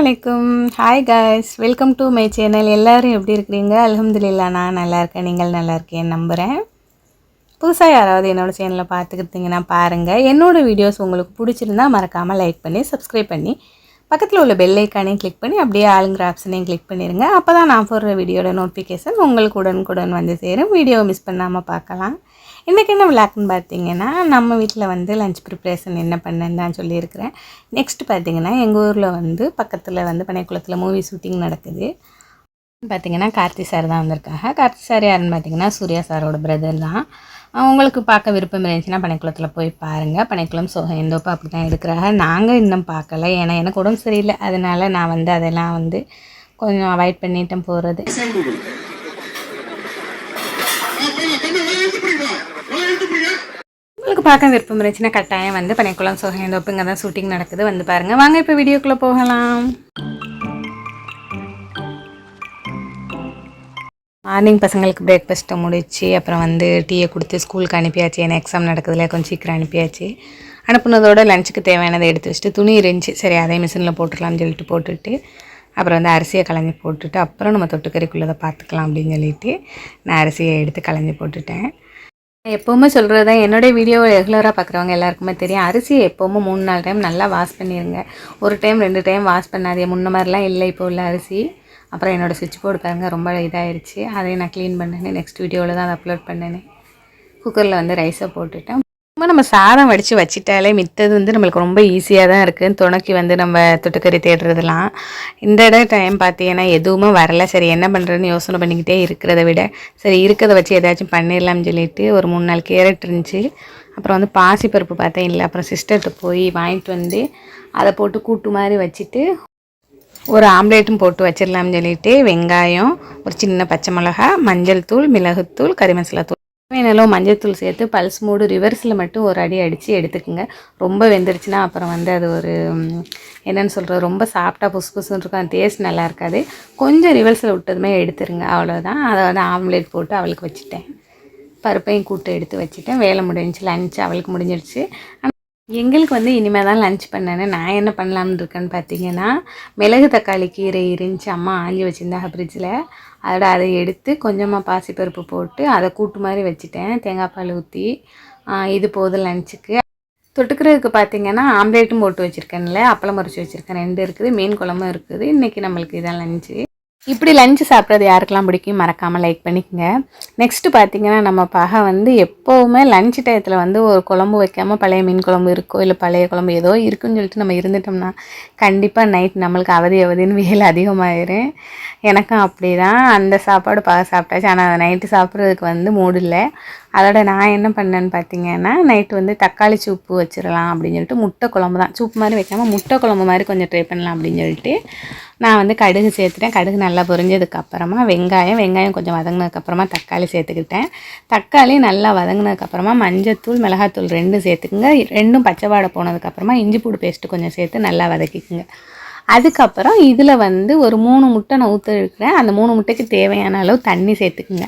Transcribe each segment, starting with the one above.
அஸ்ஸலாமு அலைக்கும் hi guys welcome to my channel எல்லோரும் எப்படி இருக்கிறீங்க? அல்ஹம்துலில்லா நான் நல்லா இருக்கேன். நீங்கள் நல்லா இருக்கேன் நம்புகிறேன் புதுசாக யாராவது என்னோடய சேனலை பார்த்துக்கிட்டிங்கன்னா பாருங்கள் என்னோடய வீடியோஸ் உங்களுக்கு பிடிச்சிருந்தா மறக்காமல் லைக் பண்ணி சப்ஸ்கிரைப் பண்ணி பக்கத்தில் உள்ள பெல் ஐக்கானையும் கிளிக் பண்ணி அப்படியே ஆளுங்கிற ஆப்ஷனையும் கிளிக் பண்ணிடுங்க அப்போ தான் நான் போடுற வீடியோட நோட்டிஃபிகேஷன் உங்களுக்கு உடனுக்குடன் வந்து சேரும். வீடியோவை மிஸ் பண்ணாமல் பார்க்கலாம். இன்றைக்கி என்ன விளாக்குன்னு பார்த்தீங்கன்னா நம்ம வீட்டில் வந்து லஞ்ச் ப்ரிப்ரேஷன் என்ன பண்ணேன்னு தான் சொல்லியிருக்கிறேன். நெக்ஸ்ட் பார்த்தீங்கன்னா எங்கள் ஊரில் வந்து பக்கத்தில் வந்து பனைக்குளத்தில் மூவி ஷூட்டிங் நடக்குது. பார்த்தீங்கன்னா கார்த்தி சார் தான் வந்திருக்காங்க. கார்த்தி சார் யாருன்னு பார்த்தீங்கன்னா சூர்யா சாரோட பிரதர் தான். உங்களுக்கு பார்க்க விருப்பம் இருந்துச்சுன்னா பனைக்குளத்தில் போய் பாருங்கள் பனைக்குளம் சோகம் எந்தோப்பா அப்படி தான் எடுக்கிறாங்க நாங்கள் இன்னும் பார்க்கல. ஏன்னா எனக்கு உடம்பு சரியில்லை. அதனால நான் வந்து அதெல்லாம் வந்து கொஞ்சம் அவாய்ட் பண்ணிட்டேன் போகிறது உங்களுக்கு பார்க்க விருப்பம் இருந்துச்சுன்னா கட்டாயம் வந்து பனைக்குளம் சோகேந்தோப்பு இங்கே தான் ஷூட்டிங் நடக்குது. வந்து பாருங்கள் வாங்க இப்போ வீடியோக்குள்ளே போகலாம். மார்னிங் பசங்களுக்கு பிரேக்ஃபாஸ்ட்டை முடிச்சு அப்புறம் வந்து டீயை கொடுத்து ஸ்கூலுக்கு அனுப்பியாச்சு. ஏன்னா எக்ஸாம் நடக்குதுல கொஞ்சம் சீக்கிரம் அனுப்பியாச்சு. அனுப்புனதோட லஞ்சுக்கு தேவையானதை எடுத்து வச்சுட்டு துணி இருந்துச்சு. சரி அதே மிஷினில் போட்டுடலாம்னு சொல்லிட்டு போட்டுட்டு அப்புறம் வந்து அரிசியை களைஞ்சி போட்டுட்டு அப்புறம் நம்ம தொட்டுக்கறிக்குள்ளதை பார்த்துக்கலாம் அப்படின்னு சொல்லிட்டு நான் அரிசியை எடுத்து களைஞ்சி போட்டுட்டேன். எப்போவுமே சொல்கிறது தான் என்னுடைய வீடியோவை ரெகுலராக பார்க்குறவங்க எல்லாருக்குமே தெரியும். அரிசியை எப்போவுமே மூணு நாலு டைம் நல்லா வாஷ் பண்ணிடுங்க ஒரு டைம் ரெண்டு டைம் வாஷ் பண்ணாதே முன்ன மாதிரிலாம் இல்லை இப்போ உள்ள அரிசி. அப்புறம் என்னோடய சுவிட்ச் போர்டு பாருங்கள் ரொம்ப இதாகிடுச்சு அதையும் நான் க்ளீன் பண்ணினேன். நெக்ஸ்ட் வீடியோவில் தான் அதை அப்லோட் பண்ணினேன். குக்கரில் வந்து ரைஸை போட்டுவிட்டேன் சும்மா நம்ம சாதம் வடித்து வச்சிட்டாலே மித்தது வந்து நம்மளுக்கு ரொம்ப ஈஸியாக தான் இருக்குது துணைக்கு வந்து நம்ம தொட்டுக்கறி தேடுறதெல்லாம். இந்த இட டைம் பார்த்தீங்கன்னா எதுவுமே வரல. சரி என்ன பண்ணுறதுன்னு யோசனை பண்ணிக்கிட்டே இருக்கிறத விட சரி இருக்கிறத வச்சு ஏதாச்சும் பண்ணிடலாம்னு சொல்லிட்டு ஒரு மூணு நாள் கேரட் இருந்துச்சு. அப்புறம் வந்து பாசிப்பருப்பு பார்த்தேன். இல்லை அப்புறம் சிஸ்டர்கிட்ட போய் வாங்கிட்டு வந்து அதை போட்டு கூட்டு மாதிரி வச்சுட்டு ஒரு ஆம்லேட்டும் போட்டு வச்சிடலாம்னு சொல்லிட்டு வெங்காயம் ஒரு சின்ன பச்சை மிளகா மஞ்சள் தூள் மிளகுத்தூள் கறி மசாலா தூள் வேணாலும் மஞ்சள் தூள் சேர்த்து பல்ஸ் மூடு ரிவர்ஸில் மட்டும் ஒரு அடி அடித்து எடுத்துக்கோங்க. ரொம்ப வெந்துருச்சுன்னா அப்புறம் வந்து அது ஒரு என்னென்னு என்னன்னு சொல்கிறது ரொம்ப சாப்பிட்டா புசு புசுன்னு இருக்கும். அந்த டேஸ்ட் நல்லா இருக்காது. கொஞ்சம் ரிவர்ஸில் விட்டதுமே எடுத்துருங்க. அவ்வளோதான் அதை வந்து ஆம்லேட் போட்டு அவளுக்கு வச்சுட்டேன். பருப்பையும் கூட்டு எடுத்து வச்சுட்டேன். வேலை முடிஞ்சுச்சு. லஞ்ச் அவளுக்கு முடிஞ்சிடுச்சு எங்களுக்கு வந்து இனிமேல் தான் லஞ்ச் பண்ணேன்னு நான் என்ன பண்ணலாம்னு இருக்கேன்னு பார்த்தீங்கன்னா மிளகு தக்காளி கீரை இருந்துச்சு. அம்மா ஆஞ்சி வச்சுருந்தாங்க ஃப்ரிட்ஜில் அதோட அதை எடுத்து கொஞ்சமாக பாசிப்பருப்பு போட்டு அதை கூட்டு மாதிரி வச்சுட்டேன். தேங்காய் பால் ஊற்றி இது போதும் லஞ்சுக்கு. தொட்டுக்கிறதுக்கு பார்த்தீங்கன்னா ஆம்லேட்டும் போட்டு வச்சுருக்கேன்ல அப்பளம் முறிச்சு வச்சுருக்கேன். ரெண்டு இருக்குது மீன் குழம்பும் இருக்குது. இன்றைக்கி நம்மளுக்கு இதான் லஞ்சு. இப்படி லஞ்சு சாப்பிட்றது யாருக்கெல்லாம் பிடிக்கும் மறக்காமல் லைக் பண்ணிக்கங்க. நெக்ஸ்ட்டு பார்த்தீங்கன்னா நம்ம பகை வந்து எப்போவுமே லஞ்ச் டயத்தில் வந்து ஒரு குழம்பு வைக்காமல் பழைய மீன் குழம்பு இருக்கோ இல்லை பழைய குழம்பு ஏதோ இருக்குன்னு சொல்லிட்டு நம்ம இருந்துட்டோம்னா கண்டிப்பாக நைட் நம்மளுக்கு அவதி அவதின்னு வெயில் அதிகமாயிரும். எனக்கும் அப்படி தான் அந்த சாப்பாடு பகை சாப்பிட்டாச்சு. ஆனால் அதை நைட்டு சாப்பிட்றதுக்கு வந்து மூடு இல்லை. அதோட நான் என்ன பண்ணேன்னு பார்த்தீங்கன்னா நைட்டு வந்து தக்காளி சூப்பு வச்சிடலாம் அப்படின்னு சொல்லிட்டு முட்டை குழம்பு தான் சூப்பு மாதிரி வைக்காமல் முட்டை குழம்பு மாதிரி கொஞ்சம் ட்ரை பண்ணலாம் அப்படின்னு சொல்லிட்டு நான் வந்து கடுகு சேர்த்துட்டேன். கடுகு நல்லா பொரிஞ்சதுக்கப்புறமா வெங்காயம் வெங்காயம் கொஞ்சம் வதங்கினதுக்கப்புறமா தக்காளி சேர்த்துக்கிட்டேன். தக்காளி நல்லா வதங்கினதுக்கப்புறமா மஞ்சத்தூள் மிளகாத்தூள் ரெண்டும் சேர்த்துக்குங்க. ரெண்டும் பச்சை வாடை போனதுக்கப்புறமா இஞ்சி பூடு பேஸ்ட்டு கொஞ்சம் சேர்த்து நல்லா வதக்கிக்குங்க. அதுக்கப்புறம் இதில் வந்து ஒரு மூணு முட்டை நான் ஊற்ற இருக்கிறேன் அந்த மூணு முட்டைக்கு தேவையான அளவு தண்ணி சேர்த்துக்குங்க.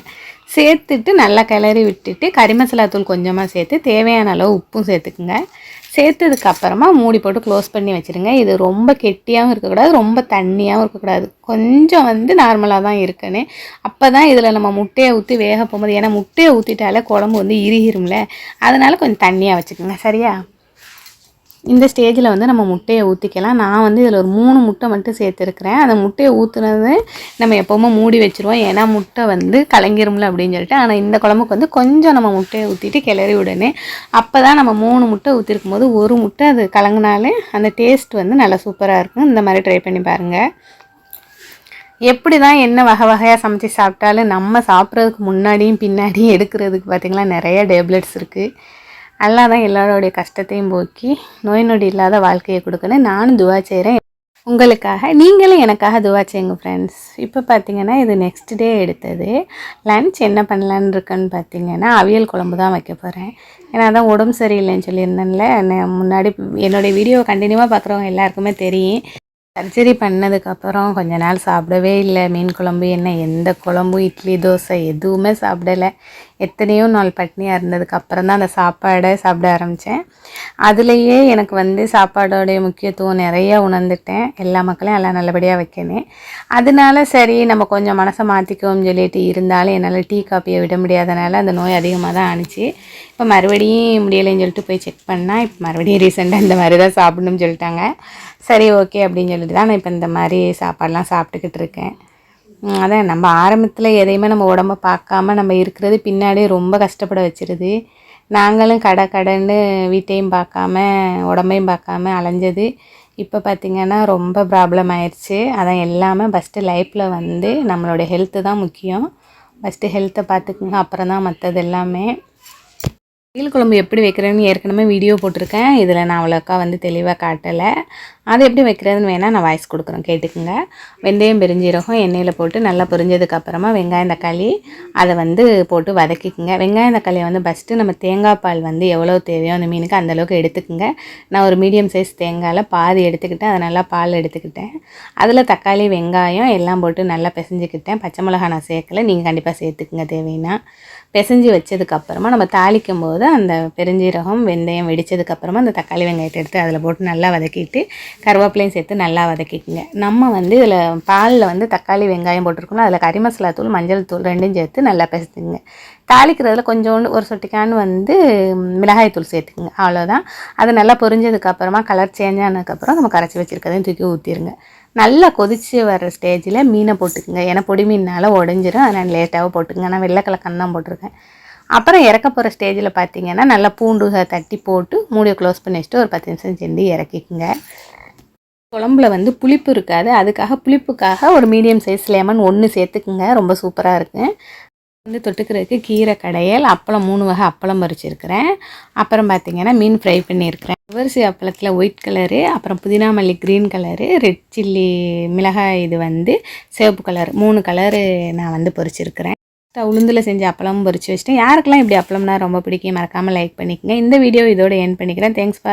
சேர்த்துட்டு நல்லா கிளறி விட்டுட்டு கறி மசாலா தூள் கொஞ்சமாக சேர்த்து தேவையான அளவு உப்பும் சேர்த்துக்குங்க. சேர்த்ததுக்கு அப்புறமா மூடி போட்டு க்ளோஸ் பண்ணி வச்சுருங்க. இது ரொம்ப கெட்டியாகவும் இருக்கக்கூடாது ரொம்ப தண்ணியாகவும் இருக்கக்கூடாது. கொஞ்சம் வந்து நார்மலாக தான் இருக்கணும். அப்போ தான் இதில் நம்ம முட்டையை ஊற்றி வேக போகும்போது ஏன்னா முட்டையை ஊற்றிட்டாலே குழம்பு வந்து இறுகிரும்ல. அதனால் கொஞ்சம் தண்ணியாக வச்சுக்கோங்க. சரியா? இந்த ஸ்டேஜில் வந்து நம்ம முட்டையை ஊற்றிக்கலாம் நான் வந்து இதில் ஒரு மூணு முட்டை மட்டும் சேர்த்துருக்குறேன். அந்த முட்டையை ஊற்றுனது நம்ம எப்போவுமே மூடி வச்சுருவோம். ஏன்னா முட்டை வந்து கலங்கிரும்ல அப்படின்னு சொல்லிட்டு. ஆனால் இந்த குழம்புக்கு வந்து கொஞ்சம் நம்ம முட்டையை ஊற்றிட்டு கிளறி விடனே அப்போ தான் நம்ம மூணு முட்டை ஊற்றிருக்கும் போது ஒரு முட்டை அது கலங்கினாலே அந்த டேஸ்ட் வந்து நல்லா சூப்பராக இருக்கும். இந்த மாதிரி ட்ரை பண்ணி பாருங்கள் எப்படி தான் என்ன வகை வகையாக சமைச்சு சாப்பிட்டாலும் நம்ம சாப்பிட்றதுக்கு முன்னாடியும் பின்னாடியும் எடுக்கிறதுக்கு பார்த்திங்களா நிறைய டேப்லெட்ஸ் இருக்குது அல்லா தான் எல்லாரோடைய கஷ்டத்தையும் போக்கி நோய் நொடி இல்லாத வாழ்க்கையை கொடுக்கணும். நானும் துவா செய்கிறேன் உங்களுக்காக நீங்களும் எனக்காக துவா செய்யுங்க ஃப்ரெண்ட்ஸ் இப்போ பார்த்தீங்கன்னா இது நெக்ஸ்ட் டே எடுத்தது. லன்ச் என்ன பண்ணலான்னு இருக்குன்னு பார்த்தீங்கன்னா அவியல் குழம்பு தான் வைக்க போகிறேன் ஏன்னா அதான் உடம்பு சரியில்லைன்னு சொல்லியிருந்தேன்ல. நான் முன்னாடி என்னுடைய வீடியோவை கண்டினியூவாக பார்க்குறவங்க எல்லாருக்குமே தெரியும். சர்ஜரி பண்ணதுக்கப்புறம் கொஞ்ச நாள் சாப்பிடவே இல்லை. மீன் குழம்பு என்ன எந்த குழம்பு இட்லி தோசை எதுவுமே சாப்பிடலை. எத்தனையோ நாள் பட்னியாக இருந்ததுக்கு அப்புறம் தான் அந்த சாப்பாடை சாப்பிட ஆரம்பித்தேன் அதுலேயே எனக்கு வந்து சாப்பாடோடைய முக்கியத்துவம் நிறைய உணர்ந்துட்டேன். எல்லா மக்களையும் எல்லாம் நல்லபடியாக வைக்கணும் அதனால சரி நம்ம கொஞ்சம் மனசை மாற்றிக்குவோம்னு சொல்லிட்டு இருந்தாலும் என்னால் டீ காப்பியை விட முடியாதனால அந்த நோய் அதிகமாக தான் ஆணுச்சு. இப்போ மறுபடியும் முடியலைன்னு சொல்லிட்டு போய் செக் பண்ணால் இப்போ மறுபடியும் ரீசெண்டாக இந்த மாதிரி தான் சாப்பிடணும்னு சொல்லிட்டாங்க. சரி ஓகே அப்படின்னு சொல்லிட்டு தான் நான் இப்போ இந்த மாதிரி சாப்பாடெலாம் சாப்பிட்டுக்கிட்டு இருக்கேன். அதான். நம்ம ஆரம்பத்தில் எதையுமே நம்ம உடம்ப பார்க்காம நம்ம இருக்கிறது பின்னாடி ரொம்ப கஷ்டப்பட வச்சிருது. நாங்களும் கடை கடைன்னு வீட்டையும் பார்க்காம உடம்பையும் பார்க்காம அலைஞ்சது. இப்போ பார்த்திங்கன்னா ரொம்ப ப்ராப்ளம் ஆயிடுச்சு அதான் எல்லாமே ஃபஸ்ட்டு லைஃப்பில் வந்து நம்மளுடைய ஹெல்த்து தான் முக்கியம். ஃபஸ்ட்டு ஹெல்த்தை பார்த்துக்குங்க. அப்புறம் தான் மற்றது எல்லாமே. மீல் குழம்பு எப்படி வைக்கிறேன்னு ஏற்கனவே வீடியோ போட்டிருக்கேன். இதில் நான் அவ்வளோக்கா வந்து தெளிவாக காட்டலை. அதை எப்படி வைக்கிறதுன்னு வேணால் நான் வாய்ஸ் கொடுக்குறேன். கேட்டுக்குங்க. வெந்தயம் பெருஞ்சீரகம் எண்ணெயில் போட்டு நல்லா பொரிஞ்சதுக்கப்புறமா வெங்காயம் தக்காளி அதை வந்து போட்டு வதக்கிக்குங்க. வெங்காயம் தக்காளியை வந்து ஃபஸ்ட்டு நம்ம தேங்காய் பால் வந்து எவ்வளோ தேவையோ அந்த மீனுக்கு அந்தளவுக்கு எடுத்துக்குங்க. நான் ஒரு மீடியம் சைஸ் தேங்காயில் பாதி எடுத்துக்கிட்டேன். அதை நல்லா பால் எடுத்துக்கிட்டேன். அதில் தக்காளி வெங்காயம் எல்லாம் போட்டு நல்லா பிசைஞ்சுக்கிட்டேன். பச்சை மிளகா நான் சேர்க்கலை. நீங்கள் கண்டிப்பாக சேர்த்துக்குங்க. தேவைன்னா பிசைஞ்சு வச்சதுக்கப்புறமா நம்ம தாளிக்கும் போது அந்த பெருஞ்சீரகம் வெந்தயம் வெடிச்சதுக்கப்புறமா அந்த தக்காளி வெங்காயத்தை எடுத்து அதில் போட்டு நல்லா வதக்கிட்டு கருவேப்பிலையும் சேர்த்து நல்லா வதக்கிக்குங்க. நம்ம வந்து இதில் பாலில் வந்து தக்காளி வெங்காயம் போட்டிருக்கணும் அதில் கறி மசாலா தூள் மஞ்சள் தூள் ரெண்டும் சேர்த்து நல்லா பிசைஞ்சுங்க. தாளிக்கிறதுல கொஞ்சோண்டு ஒரு சொட்டிக்கான்னு வந்து மிளகாய் தூள் சேர்த்துக்குங்க அவ்வளோதான் அது நல்லா பொரிஞ்சதுக்கப்புறமா கலர் சேஞ்ச் ஆனதுக்கப்புறம் நம்ம கரைச்சி வச்சுருக்கதையும் தூக்கி ஊற்றிடுங்க நல்லா கொதிச்சு வர ஸ்டேஜில் மீனை போட்டுக்குங்க. ஏன்னா பொடி மீனால் உடஞ்சிரும். அதனால் லேட்டாக போட்டுக்குங்க. நான் வெள்ளைக்கலக்கன்னு தான் போட்டிருக்கேன். அப்புறம் இறக்க போகிற ஸ்டேஜில் பார்த்தீங்கன்னா நல்லா பூண்டு தட்டி போட்டு மூடியை க்ளோஸ் பண்ணி வச்சுட்டு ஒரு பத்து நிமிஷம் செஞ்சு இறக்கிக்குங்க. குழம்புல வந்து புளிப்பு இருக்காது. அதுக்காக புளிப்புக்காக ஒரு மீடியம் சைஸ் லெமன் ஒன்று சேர்த்துக்குங்க. ரொம்ப சூப்பராக இருக்கும் வந்து தொட்டுக்கிறதுக்கு கீரை கடையல் அப்பளம் மூணு வகை அப்பளம் பறிச்சிருக்கிறேன். அப்புறம் பார்த்திங்கன்னா மீன் ஃப்ரை பண்ணியிருக்கிறேன். அரிசி அப்பளத்தில் ஒயிட் கலரு அப்புறம் புதினா மல்லி க்ரீன் கலரு ரெட் சில்லி மிளகாய் இது வந்து சிவப்பு கலர் மூணு கலரு நான் வந்து பொரிச்சிருக்கிறேன். உளுந்தில் செஞ்ச அப்பளமும் பொரிச்சு வச்சுட்டேன். யாருக்கெல்லாம் இப்படி அப்பளம்னா ரொம்ப பிடிக்கும் மறக்காமல் லைக் பண்ணிக்கங்க. இந்த வீடியோ இதோட என் பண்ணிக்கிறேன். Thanks for